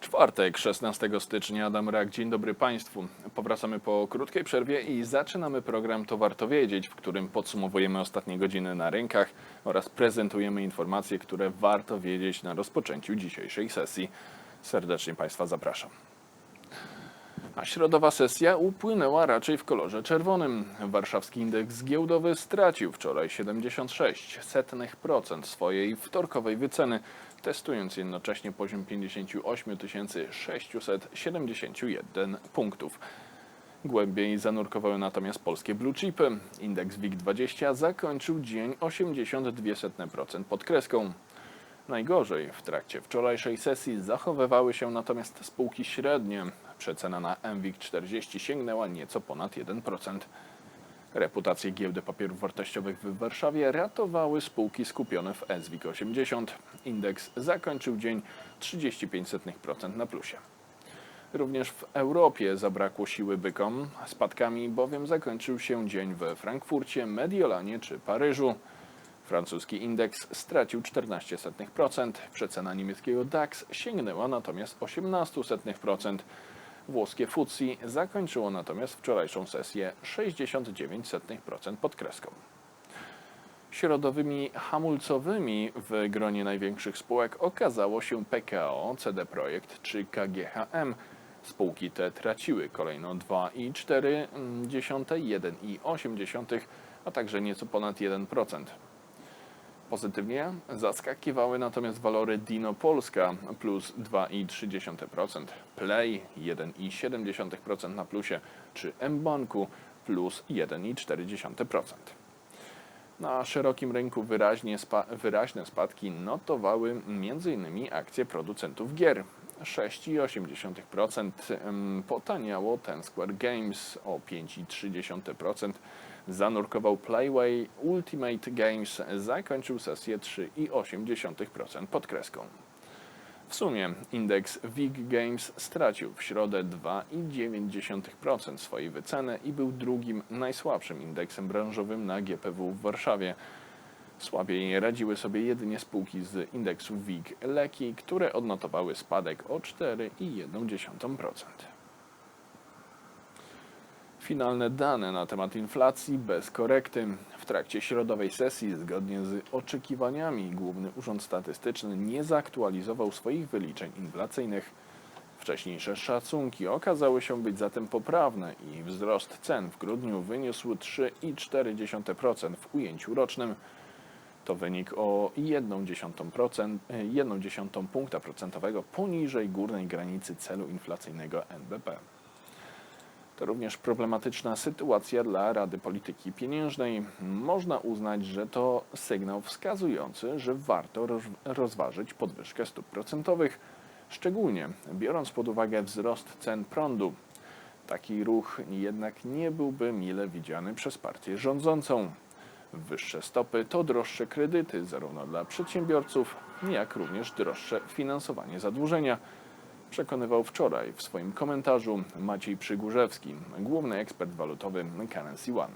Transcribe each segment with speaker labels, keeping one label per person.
Speaker 1: Czwartek, 16 stycznia, Adam Rak. Dzień dobry Państwu. Powracamy po krótkiej przerwie i zaczynamy program To Warto Wiedzieć, w którym podsumowujemy ostatnie godziny na rynkach oraz prezentujemy informacje, które warto wiedzieć na rozpoczęciu dzisiejszej sesji. Serdecznie Państwa zapraszam. A środowa sesja upłynęła raczej w kolorze czerwonym. Warszawski indeks giełdowy stracił wczoraj 76% swojej wtorkowej wyceny, testując jednocześnie poziom 58 671 punktów. Głębiej zanurkowały natomiast polskie blue chipy. Indeks WIG20 zakończył dzień 82% pod kreską. Najgorzej w trakcie wczorajszej sesji zachowywały się natomiast spółki średnie. Przecena na MWIG 40 sięgnęła nieco ponad 1%. Reputację giełdy papierów wartościowych w Warszawie ratowały spółki skupione w SWIG 80. Indeks zakończył dzień 0,35% na plusie. Również w Europie zabrakło siły bykom, spadkami bowiem zakończył się dzień we Frankfurcie, Mediolanie czy Paryżu. Francuski indeks stracił 0,14%, przecena niemieckiego DAX sięgnęła natomiast 0,18%. Włoskie FTSE zakończyło natomiast wczorajszą sesję 0,69% pod kreską. Środowymi hamulcowymi w gronie największych spółek okazało się PKO, CD Projekt czy KGHM. Spółki te traciły kolejno 2,4, 1,8, a także nieco ponad 1%. Pozytywnie zaskakiwały natomiast walory Dino Polska plus 2,3%, Play 1,7% na plusie czy mBanku plus 1,4%. Na szerokim rynku wyraźnie spa wyraźne spadki notowały m.in. akcje producentów gier. 6,8% em, potaniało Ten Square Games o 5,3%. Zanurkował Playway Ultimate Games, zakończył sesję 3,8% pod kreską. W sumie indeks WIG Games stracił w środę 2,9% swojej wyceny i był drugim najsłabszym indeksem branżowym na GPW w Warszawie. Słabiej radziły sobie jedynie spółki z indeksu WIG Leki, które odnotowały spadek o 4,1%. Finalne dane na temat inflacji bez korekty. W trakcie środowej sesji, zgodnie z oczekiwaniami, Główny Urząd Statystyczny nie zaktualizował swoich wyliczeń inflacyjnych. Wcześniejsze szacunki okazały się być zatem poprawne i wzrost cen w grudniu wyniósł 3,4% w ujęciu rocznym. To wynik o 0,1% 0,1 punkta procentowego poniżej górnej granicy celu inflacyjnego NBP. To również problematyczna sytuacja dla Rady Polityki Pieniężnej. Można uznać, że to sygnał wskazujący, że warto roz- rozważyć podwyżkę stóp procentowych, szczególnie biorąc pod uwagę wzrost cen prądu. Taki ruch jednak nie byłby mile widziany przez partię rządzącą. Wyższe stopy to droższe kredyty zarówno dla przedsiębiorców, jak również droższe finansowanie zadłużenia przekonywał wczoraj w swoim komentarzu Maciej Przygórzewski, główny ekspert walutowy Currency One.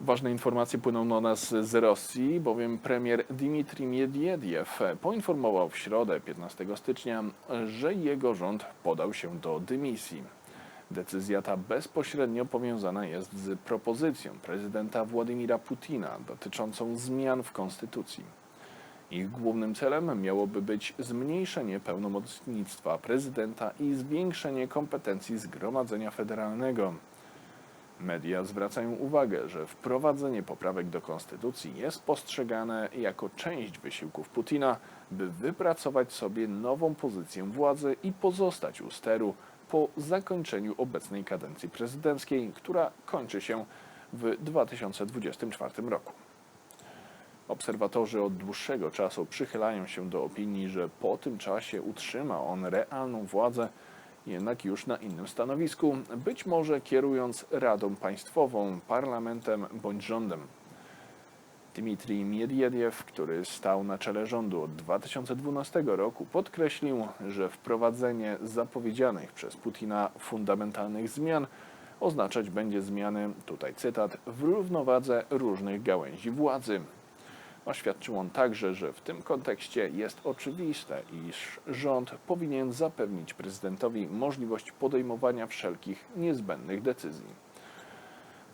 Speaker 1: Ważne informacje płyną do nas z Rosji, bowiem premier Dmitrij Miedwiediew poinformował w środę 15 stycznia, że jego rząd podał się do dymisji. Decyzja ta bezpośrednio powiązana jest z propozycją prezydenta Władimira Putina dotyczącą zmian w konstytucji. Ich głównym celem miałoby być zmniejszenie pełnomocnictwa prezydenta i zwiększenie kompetencji Zgromadzenia Federalnego. Media zwracają uwagę, że wprowadzenie poprawek do konstytucji jest postrzegane jako część wysiłków Putina, by wypracować sobie nową pozycję władzy i pozostać u steru po zakończeniu obecnej kadencji prezydenckiej, która kończy się w 2024 roku. Obserwatorzy od dłuższego czasu przychylają się do opinii, że po tym czasie utrzyma on realną władzę, jednak już na innym stanowisku, być może kierując Radą Państwową, parlamentem bądź rządem. Dmitrij Miedwiediew, który stał na czele rządu od 2012 roku, podkreślił, że wprowadzenie zapowiedzianych przez Putina fundamentalnych zmian oznaczać będzie zmiany, tutaj cytat, w równowadze różnych gałęzi władzy. Oświadczył on także, że w tym kontekście jest oczywiste, iż rząd powinien zapewnić prezydentowi możliwość podejmowania wszelkich niezbędnych decyzji.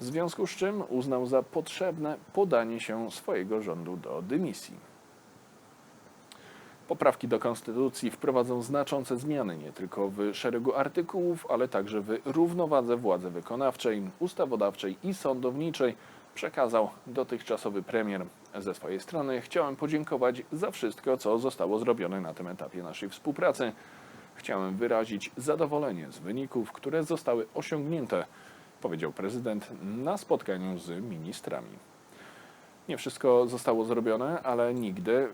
Speaker 1: W związku z czym uznał za potrzebne podanie się swojego rządu do dymisji. Poprawki do konstytucji wprowadzą znaczące zmiany nie tylko w szeregu artykułów, ale także w równowadze władzy wykonawczej, ustawodawczej i sądowniczej, przekazał dotychczasowy premier. Ze swojej strony chciałem podziękować za wszystko, co zostało zrobione na tym etapie naszej współpracy. Chciałem wyrazić zadowolenie z wyników, które zostały osiągnięte, powiedział prezydent na spotkaniu z ministrami. Nie wszystko zostało zrobione, ale nigdy,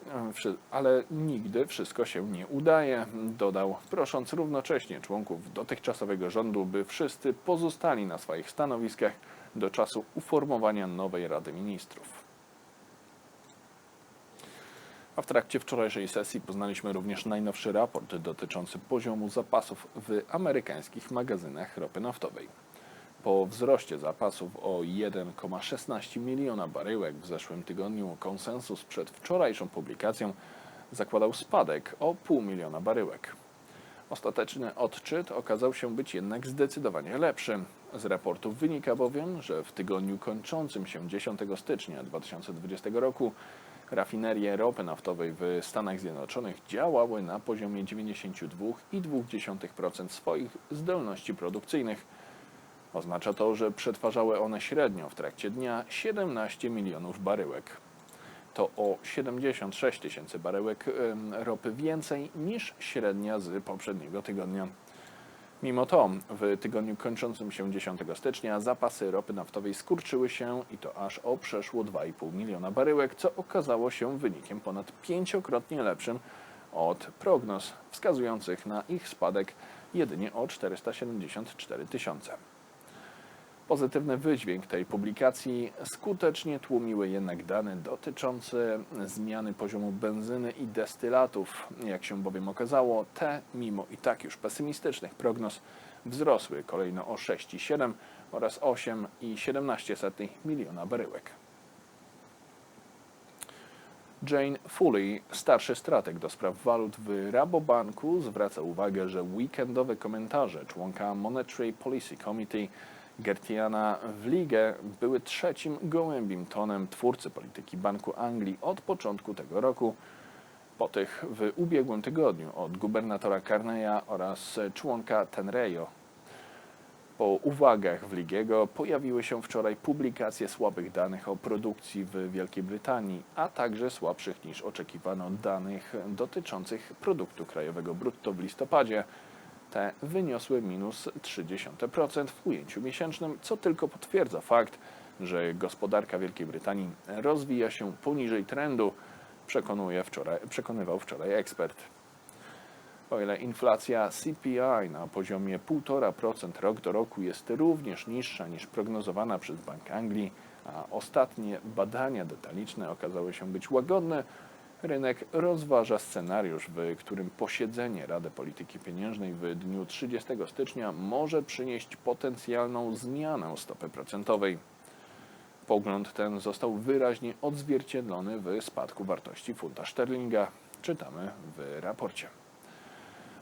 Speaker 1: ale nigdy wszystko się nie udaje, dodał, prosząc równocześnie członków dotychczasowego rządu, by wszyscy pozostali na swoich stanowiskach do czasu uformowania nowej Rady Ministrów. A w trakcie wczorajszej sesji poznaliśmy również najnowszy raport dotyczący poziomu zapasów w amerykańskich magazynach ropy naftowej. Po wzroście zapasów o 1,16 miliona baryłek w zeszłym tygodniu konsensus przed wczorajszą publikacją zakładał spadek o pół miliona baryłek. Ostateczny odczyt okazał się być jednak zdecydowanie lepszy. Z raportu wynika bowiem, że w tygodniu kończącym się 10 stycznia 2020 roku rafinerie ropy naftowej w Stanach Zjednoczonych działały na poziomie 92,2% swoich zdolności produkcyjnych. Oznacza to, że przetwarzały one średnio w trakcie dnia 17 milionów baryłek. To o 76 tysięcy baryłek ropy więcej niż średnia z poprzedniego tygodnia. Mimo to w tygodniu kończącym się 10 stycznia zapasy ropy naftowej skurczyły się i to aż o przeszło 2,5 miliona baryłek, co okazało się wynikiem ponad pięciokrotnie lepszym od prognoz wskazujących na ich spadek jedynie o 474 tysiące. Pozytywny wydźwięk tej publikacji skutecznie tłumiły jednak dane dotyczące zmiany poziomu benzyny i destylatów. Jak się bowiem okazało, te, mimo i tak już pesymistycznych prognoz, wzrosły kolejno o 6,7 oraz 8,17 miliona baryłek. Jane Foley, starszy strateg do spraw walut w Rabobanku, zwraca uwagę, że weekendowe komentarze członka Monetary Policy Committee Gertiana Wlige były trzecim gołębim tonem twórcy polityki Banku Anglii od początku tego roku, po tych w ubiegłym tygodniu od gubernatora Carneya oraz członka Tenrejo. Po uwagach Wligiego pojawiły się wczoraj publikacje słabych danych o produkcji w Wielkiej Brytanii, a także słabszych niż oczekiwano danych dotyczących produktu krajowego brutto w listopadzie. Te wyniosły minus 0,3% w ujęciu miesięcznym, co tylko potwierdza fakt, że gospodarka Wielkiej Brytanii rozwija się poniżej trendu, przekonuje wczoraj, przekonywał wczoraj ekspert. O ile inflacja CPI na poziomie 1,5% rok do roku jest również niższa niż prognozowana przez Bank Anglii, a ostatnie badania detaliczne okazały się być łagodne, rynek rozważa scenariusz, w którym posiedzenie Rady Polityki Pieniężnej w dniu 30 stycznia może przynieść potencjalną zmianę stopy procentowej. Pogląd ten został wyraźnie odzwierciedlony w spadku wartości funta szterlinga, czytamy w raporcie.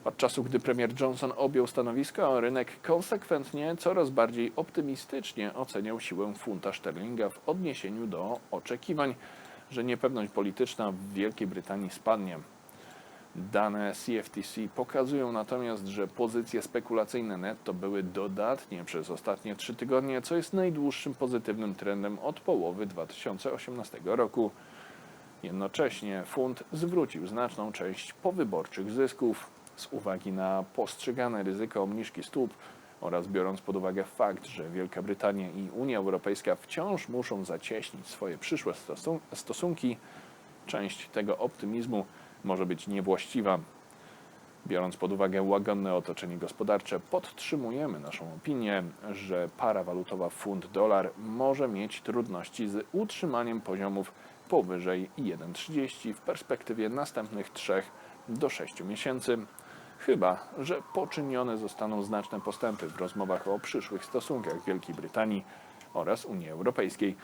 Speaker 1: Od czasu, gdy premier Johnson objął stanowisko, rynek konsekwentnie coraz bardziej optymistycznie oceniał siłę funta szterlinga w odniesieniu do oczekiwań, że niepewność polityczna w Wielkiej Brytanii spadnie. Dane CFTC pokazują natomiast, że pozycje spekulacyjne netto były dodatnie przez ostatnie trzy tygodnie, co jest najdłuższym pozytywnym trendem od połowy 2018 roku. Jednocześnie funt zwrócił znaczną część powyborczych zysków z uwagi na postrzegane ryzyko obniżki stóp oraz biorąc pod uwagę fakt, że Wielka Brytania i Unia Europejska wciąż muszą zacieśnić swoje przyszłe stosun- stosunki, część tego optymizmu może być niewłaściwa. Biorąc pod uwagę łagodne otoczenie gospodarcze, podtrzymujemy naszą opinię, że para walutowa funt-dolar może mieć trudności z utrzymaniem poziomów powyżej 1,30 w perspektywie następnych 3 do 6 miesięcy. Chyba, że poczynione zostaną znaczne postępy w rozmowach o przyszłych stosunkach Wielkiej Brytanii oraz Unii Europejskiej,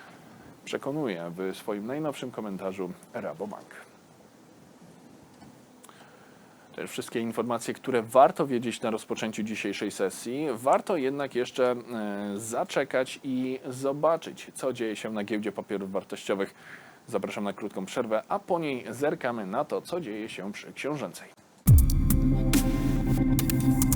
Speaker 1: przekonuje w swoim najnowszym komentarzu Rabobank. To wszystkie informacje, które warto wiedzieć na rozpoczęciu dzisiejszej sesji. Warto jednak jeszcze e, zaczekać i zobaczyć, co dzieje się na giełdzie papierów wartościowych. Zapraszam na krótką przerwę, a po niej zerkamy na to, co dzieje się przy książęcej.